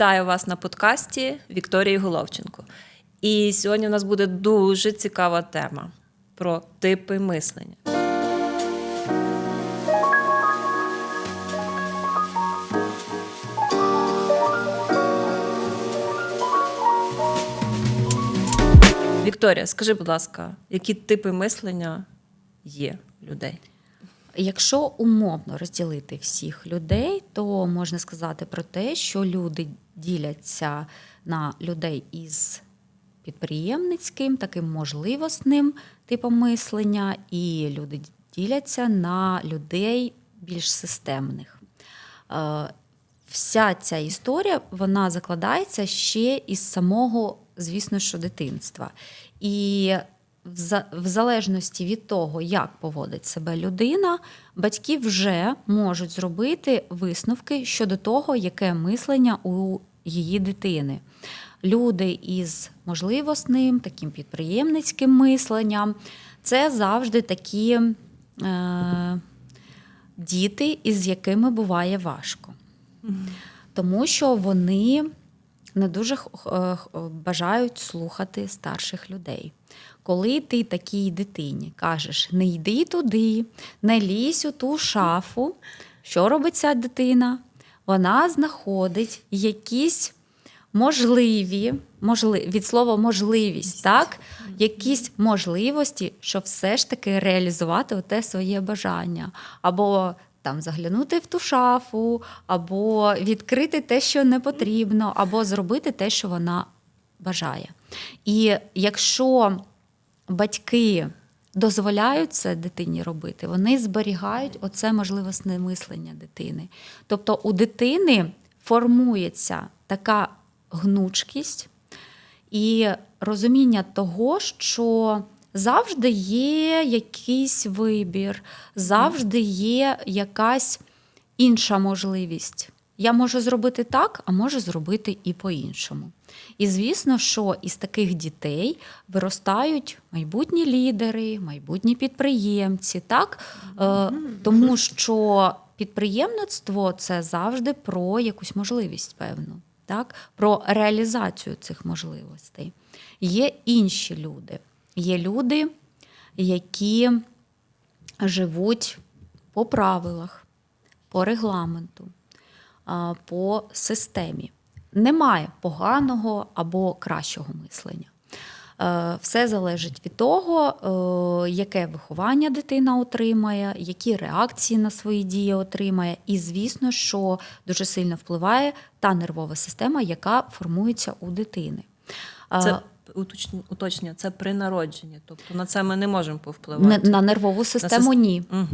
Вітаю вас на подкасті Вікторії Головченко. І сьогодні у нас буде дуже цікава тема про типи мислення. Вікторія, скажи, будь ласка, які типи мислення є людей? Якщо умовно розділити всіх людей, то можна сказати про те, що люди діляться на людей із підприємницьким, таким можливостним типом мислення, і люди діляться на людей більш системних. Е, Вся ця історія вона закладається ще із самого, звісно, що дитинства. І в залежності від того, як поводить себе людина, батьки вже можуть зробити висновки щодо того, яке мислення у її дитини. Люди із можливостним, таким підприємницьким мисленням це завжди такі е, діти, із якими буває важко. Тому що вони не дуже бажають слухати старших людей. Коли ти такій дитині кажеш, не йди туди, не лізь у ту шафу, що робить ця дитина? Вона знаходить якісь можливі, можли, від слова можливість, так? якісь можливості, щоб все ж таки реалізувати те своє бажання. Або там заглянути в ту шафу, або відкрити те, що не потрібно, або зробити те, що вона бажає. І якщо батьки дозволяють це дитині робити, вони зберігають оце можливосне мислення дитини. Тобто у дитини формується така гнучкість і розуміння того, що завжди є якийсь вибір, завжди є якась інша можливість. Я можу зробити так, а можу зробити і по-іншому. І звісно, що із таких дітей виростають майбутні лідери, майбутні підприємці, так? Е, тому що підприємництво це завжди про якусь можливість певну, так? про реалізацію цих можливостей. Є інші люди. Є люди, які живуть по правилах, по регламенту, по системі. Немає поганого або кращого мислення. Е, Все залежить від того, е, яке виховання дитина отримає, які реакції на свої дії отримає. І, звісно, що дуже сильно впливає та нервова система, яка формується у дитини. Е, Це уточнення, це при народженні. Тобто на це ми не можемо повпливати. Не- на нервову систему сис- ні. Угу.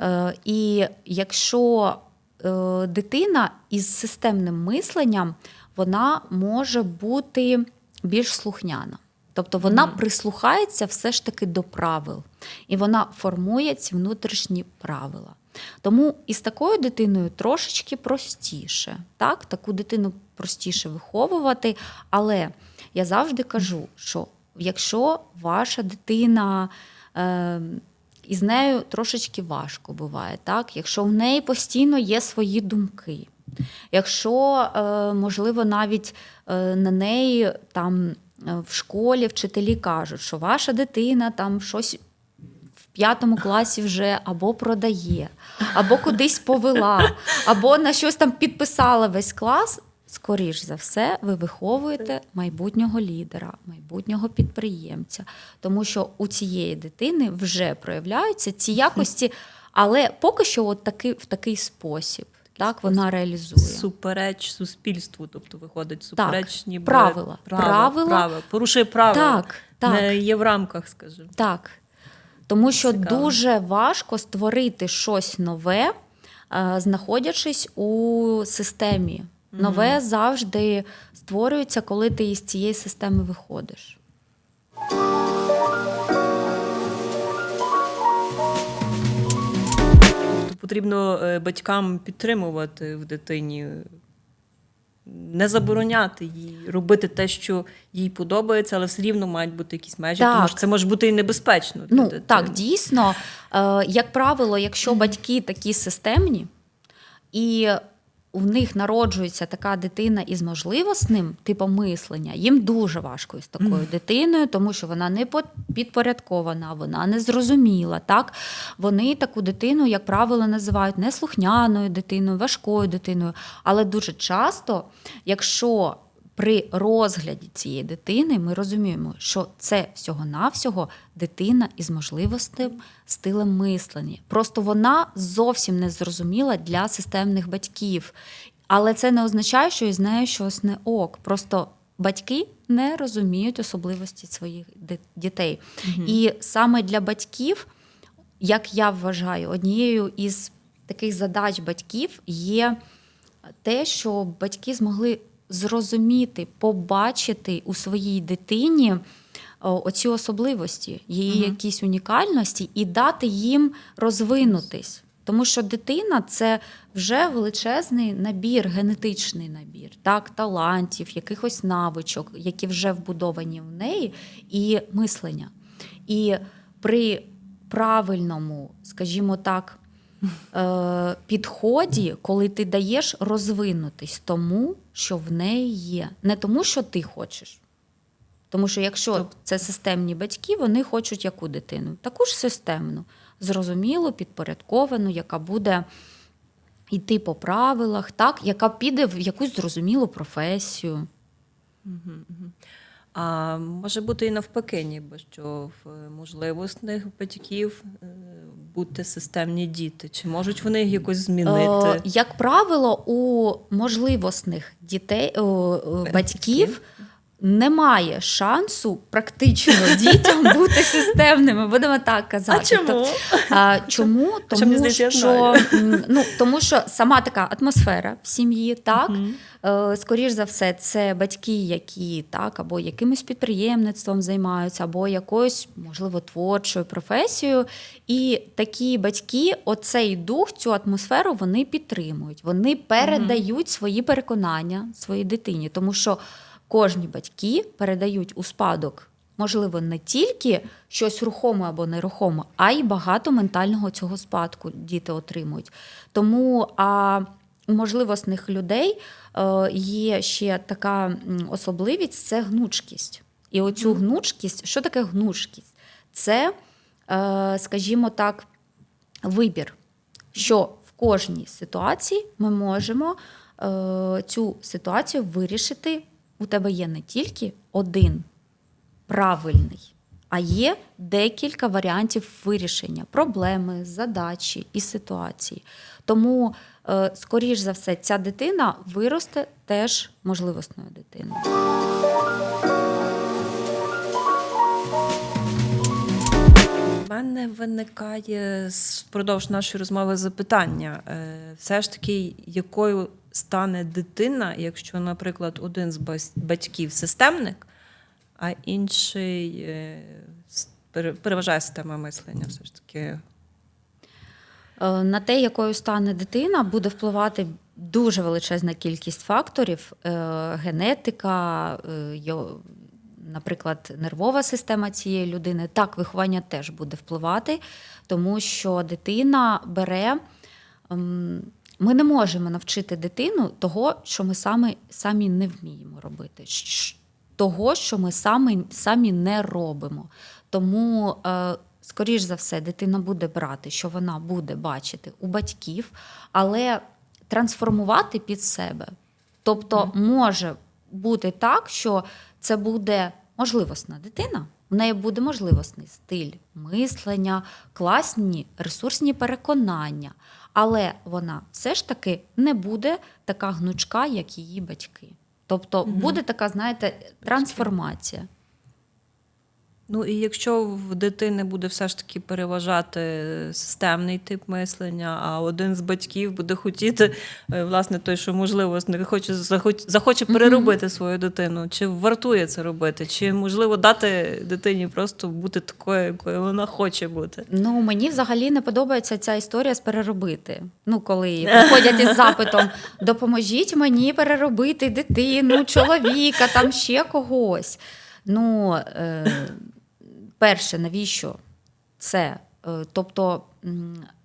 Е, І якщо е, дитина із системним мисленням, вона може бути більш слухняна. Тобто вона прислухається все ж таки до правил, і вона формує ці внутрішні правила. Тому із такою дитиною трошечки простіше. Так? Таку дитину простіше виховувати. Але я завжди кажу, що якщо ваша дитина е, із нею трошечки важко буває, так? якщо в неї постійно є свої думки, якщо, е, можливо, навіть е, на неї там е, в школі вчителі кажуть, що ваша дитина там щось п'ятому класі вже або продає, або кудись повела, або на щось там підписала весь клас. Скоріш за все, ви виховуєте майбутнього лідера, майбутнього підприємця, тому що у цієї дитини вже проявляються ці якості, але поки що от таки, в такий спосіб так вона реалізує. Супереч суспільству, тобто виходить суперечні б- правила. правила, Правила. порушує правила. Так, так. Не є в рамках, скажімо. Так. Тому що Цікаво. дуже важко створити щось нове, е, знаходячись у системі. Нове завжди створюється, коли ти із цієї системи виходиш. Тобто потрібно е, батькам підтримувати в дитині, не забороняти їй робити те, що їй подобається, але все рівно мають бути якісь межі, тому що це може бути і небезпечно. Ну для так, дійсно, е, як правило, якщо батьки такі системні і у них народжується така дитина із можливостним типом мислення, їм дуже важко із такою дитиною, тому що вона не підпорядкована, вона не зрозуміла. Так? Вони таку дитину, як правило, називають неслухняною дитиною, важкою дитиною. Але дуже часто, якщо при розгляді цієї дитини ми розуміємо, що це всього-навсього дитина із можливостим стилем мислення. Просто вона зовсім не зрозуміла для системних батьків. Але це не означає, що із нею щось не ок. Просто батьки не розуміють особливості своїх дітей. І саме для батьків, як я вважаю, однією із таких задач батьків є те, що батьки змогли зрозуміти, побачити у своїй дитині о, оці особливості, її якісь унікальності, і дати їм розвинутись. Тому що дитина це вже величезний набір, генетичний набір, так, талантів, якихось навичок, які вже вбудовані в неї, і мислення. І при правильному, скажімо так, е, підході, коли ти даєш розвинутись тому, що в неї є, не тому, що ти хочеш. Тому що якщо Тобто- це системні батьки, вони хочуть яку дитину? Таку ж системну, зрозумілу, підпорядковану, яка буде йти по правилах, так, яка піде в якусь зрозумілу професію. А може бути і навпаки, ніби що в можливостних батьків е, бути системні діти. Чи можуть вони їх якось Е, змінити? Як правило, у можливосних дітей, е, батьків немає шансу практично дітям бути системними. Будемо так казати. А чому? То- а, чому? Тому мені що, ну, тому що сама така атмосфера в сім'ї, так. Е, Скоріш за все, це батьки, які так або якимось підприємництвом займаються, або якоюсь, можливо, творчою професією. І такі батьки, оцей дух, цю атмосферу вони підтримують. Вони передають свої переконання своїй дитині, тому що кожні батьки передають у спадок. Можливо, не тільки щось рухоме або нерухоме, а й багато ментального цього спадку діти отримують. Тому а у можливосних людей е, є ще така особливість це гнучкість. І оцю гнучкість, що таке гнучкість? Це, е, скажімо так, вибір, що в кожній ситуації ми можемо е, цю ситуацію вирішити. У тебе є не тільки один правильний, а є декілька варіантів вирішення проблеми, задачі і ситуації. Тому, е, скоріш за все, ця дитина виросте теж можливосною дитиною. У мене виникає впродовж нашої розмови запитання. Е, Все ж таки, якою стане дитина, якщо, наприклад, один з батьків системник, а інший е, переважає система мислення, все ж таки. Е, На те, якою стане дитина, буде впливати дуже величезна кількість факторів: Е, генетика, наприклад, нервова система цієї людини. Так, виховання теж буде впливати, тому що дитина бере. Ми не можемо навчити дитину того, що ми самі, самі не вміємо робити, того, що ми самі, самі не робимо. Тому, е, скоріш за все, дитина буде брати, що вона буде бачити у батьків, але трансформувати під себе. Тобто, може бути так, що це буде можливосна дитина. В неї буде можливосний стиль мислення, класні ресурсні переконання, але вона все ж таки не буде така гнучка, як її батьки. Тобто буде така, знаєте, трансформація. Ну і якщо в дитини буде все ж таки переважати системний тип мислення, а один з батьків буде хотіти, е, власне, той, що можливо не хоче захоч- захоче переробити свою дитину, чи вартує це робити, чи можливо дати дитині просто бути такою, якою вона хоче бути. Ну, мені взагалі не подобається ця історія з переробити. Ну, коли приходять із запитом допоможіть мені переробити дитину, чоловіка, там ще когось. Ну, е, перше, навіщо це? Е, тобто,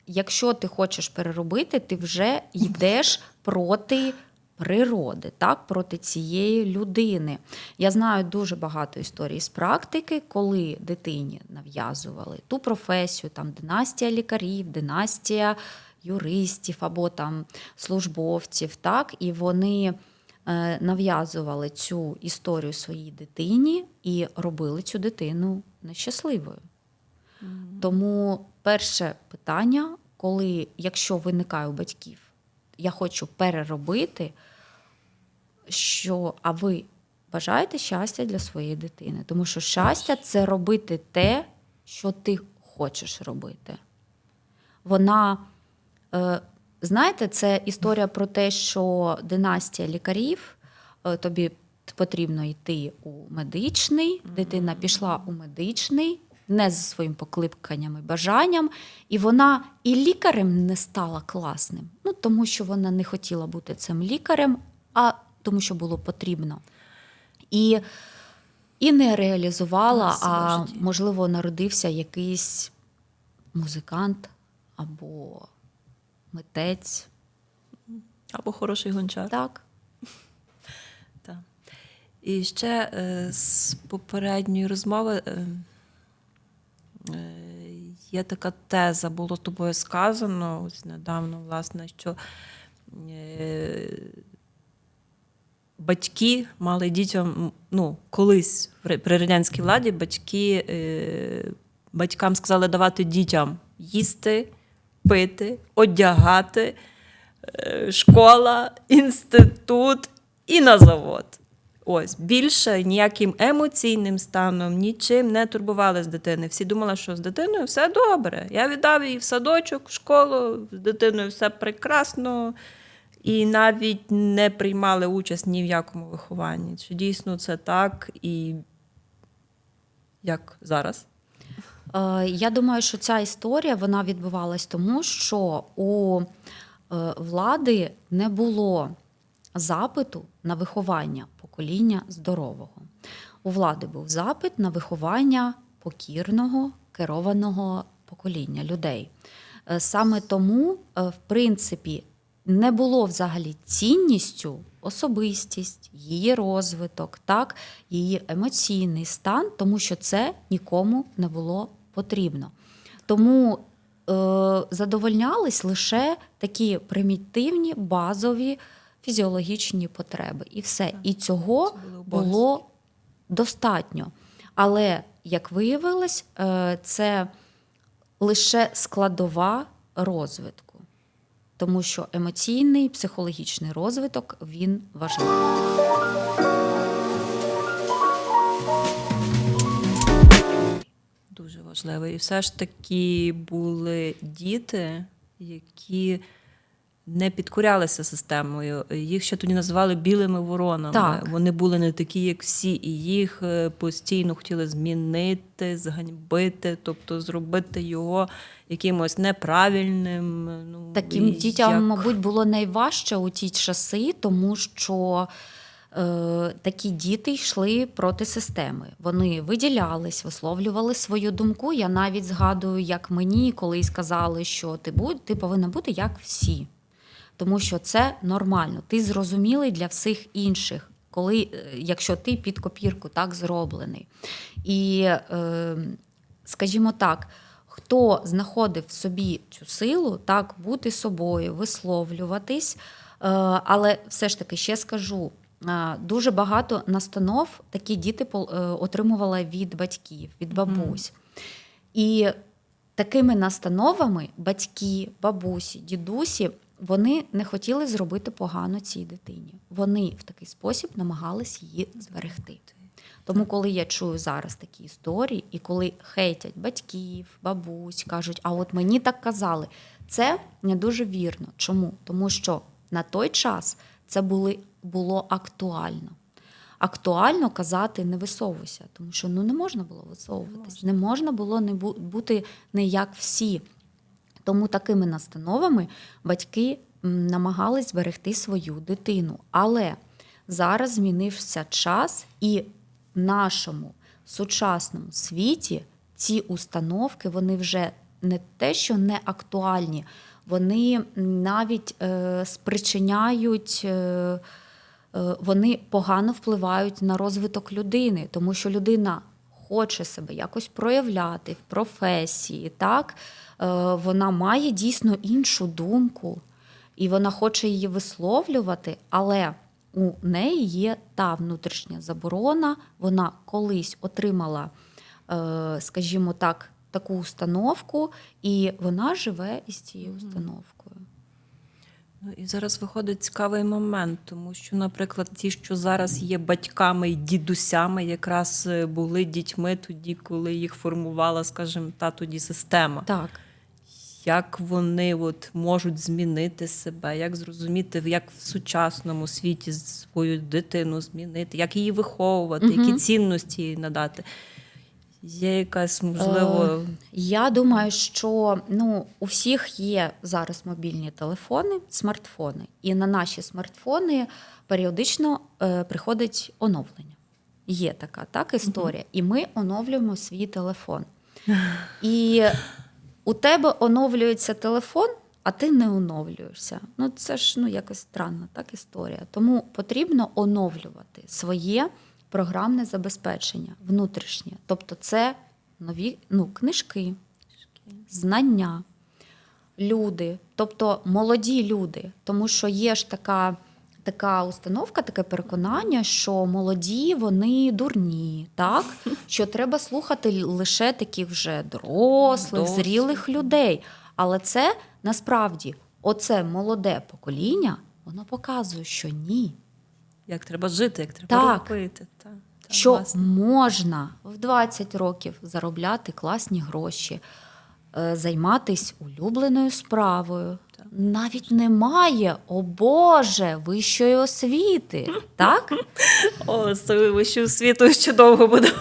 якщо ти хочеш переробити, ти вже йдеш проти природи, так, проти цієї людини. Я знаю дуже багато історій з практики, коли дитині нав'язували ту професію, там династія лікарів, династія юристів або там службовців, так, і вони е, нав'язували цю історію своїй дитині і робили цю дитину нещасливою. Тому перше питання, коли, якщо виникає у батьків, я хочу переробити, що а ви бажаєте щастя для своєї дитини? Тому що щастя це робити те, що ти хочеш робити. Вона, е, знаєте, це історія про те, що династія лікарів, е, тобі потрібно йти у медичний, дитина пішла у медичний, не зі своїм покликанням і бажанням, і вона і лікарем не стала класним. Ну, тому що вона не хотіла бути цим лікарем, а тому, що було потрібно. І, і не реалізувала, а можливо, народився якийсь музикант або митець. Або хороший гончар. Так. І ще е, з попередньої розмови е, е, є така теза, було тобою сказано ось недавно, власне, що батьки мали дітям, ну, колись при радянській владі батьки, батькам сказали давати дітям їсти, пити, одягати, школа, інститут і на завод. Ось більше ніяким емоційним станом, нічим не турбували дитини. Всі думали, що з дитиною все добре. Я віддав її в садочок, в школу, з дитиною все прекрасно, і навіть не приймали участь ні в якому вихованні. Чи дійсно це так і як зараз? Е, Я думаю, що ця історія вона відбувалась тому, що у е, влади не було запиту на виховання покоління здорового. У влади був запит на виховання покірного, керованого покоління людей. Е, Саме тому, е, в принципі, не було взагалі цінністю особистість, її розвиток, так, її емоційний стан, тому що це нікому не було потрібно. Тому е, задовольнялись лише такі примітивні базові фізіологічні потреби. І все. І цього було достатньо. Але, як виявилось, е, це лише складова розвитку. Тому що емоційний, психологічний розвиток він важливий. Дуже важливо. І все ж таки були діти, які не підкорялися системою. Їх ще тоді називали білими воронами. Так. Вони були не такі, як всі, і їх е, постійно хотіли змінити, зганьбити, тобто зробити його якимось неправильним. Ну, Таким і дітям, як- мабуть, було найважче у ті часи, тому що е, такі діти йшли проти системи. Вони виділялись, висловлювали свою думку. Я навіть згадую, як мені колись сказали, що ти, будь, ти повинна бути як всі. Тому що це нормально. Ти зрозумілий для всіх інших, коли, е, якщо ти під копірку так зроблений. І, е, скажімо так, хто знаходив в собі цю силу, так, бути собою, висловлюватись. Е, але все ж таки ще скажу. Дуже багато настанов такі діти отримували від батьків, від бабусь. І такими настановами батьки, бабусі, дідусі вони не хотіли зробити погано цій дитині. Вони в такий спосіб намагались її зберегти. Тому, коли я чую зараз такі історії, і коли хейтять батьків, бабусь, кажуть, а от мені так казали, це не дуже вірно. Чому? Тому що на той час це були, було актуально. Актуально казати не висовуйся, тому що ну не можна було висовуватись, не можна було не бу- бути не як всі. Тому такими настановами батьки намагались зберегти свою дитину. Але зараз змінився час, і в нашому сучасному світі ці установки вони вже не те, що не актуальні, вони навіть е, спричиняють. Е, е, вони погано впливають на розвиток людини, тому що людина хоче себе якось проявляти в професії, так? Е, Вона має дійсно іншу думку, і вона хоче її висловлювати, але у неї є та внутрішня заборона, вона колись отримала, е, скажімо так, таку установку, і вона живе із цією установкою. Ну і зараз виходить цікавий момент, тому що, наприклад, ті, що зараз є батьками і дідусями, якраз е, були дітьми тоді, коли їх формувала, скажімо, та тоді система. Так. Як вони от можуть змінити себе, як зрозуміти, як в сучасному світі свою дитину змінити, як її виховувати, Мгм. які цінності їй надати. Є якась можливо. Е, Я думаю, що ну, у всіх є зараз мобільні телефони, смартфони, і на наші смартфони періодично е, приходить оновлення. Є така так, історія. І ми оновлюємо свій телефон. І у тебе оновлюється телефон, а ти не оновлюєшся. Ну, це ж ну, якось странна так, історія. Тому потрібно оновлювати своє програмне забезпечення внутрішнє. Тобто, це нові ну, книжки, знання, люди, тобто молоді люди. Тому що є ж така. Така установка, таке переконання, що молоді вони дурні, так що треба слухати лише таких вже дорослих, зрілих людей. Але це насправді оце молоде покоління, воно показує, що ні, Як треба жити, як треба Так. робити. Та, та, що власне. можна в 20 років заробляти класні гроші, е, займатися улюбленою справою. Так. Навіть немає, о Боже, вищої освіти. Так? О, з вищою освітою ще довго буде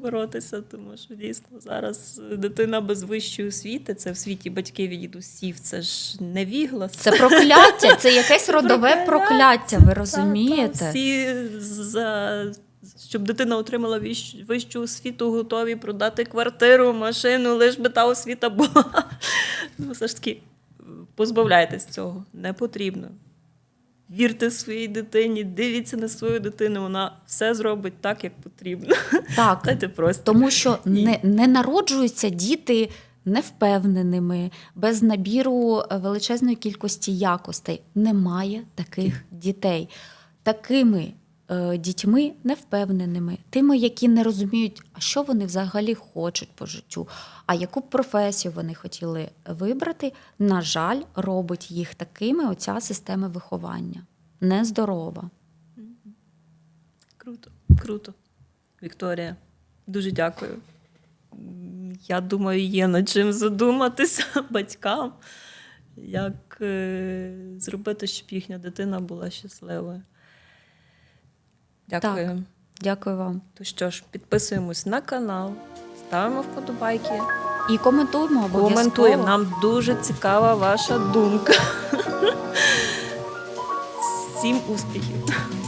боротися, тому що дійсно зараз дитина без вищої освіти, це в світі батьків і дідусів, це ж невіглас. Це прокляття, це якесь родове прокляття, ви розумієте? Та, та, всі за, щоб дитина отримала вищу освіту, готові продати квартиру, машину, лиш би та освіта була. Ну, все ж таки, позбавляйтесь цього, не потрібно. Вірте своїй дитині, дивіться на свою дитину, вона все зробить так, як потрібно. Так, Дайте просто. Тому що не, не народжуються діти невпевненими, без набіру величезної кількості якостей. Немає таких дітей. Такими дітьми невпевненими, тими, які не розуміють, а що вони взагалі хочуть по життю, а яку професію вони хотіли вибрати, на жаль, робить їх такими оця система виховання. Нездорова. Круто, круто. Вікторія, дуже дякую. Я думаю, є над чим задуматися батькам, як е, зробити, щоб їхня дитина була щасливою. Дякую. Дякую вам. То що ж, підписуємось на канал, ставимо вподобайки, І коментуємо обов'язково. коментуємо. Нам дуже цікава ваша думка. Всім успіхів!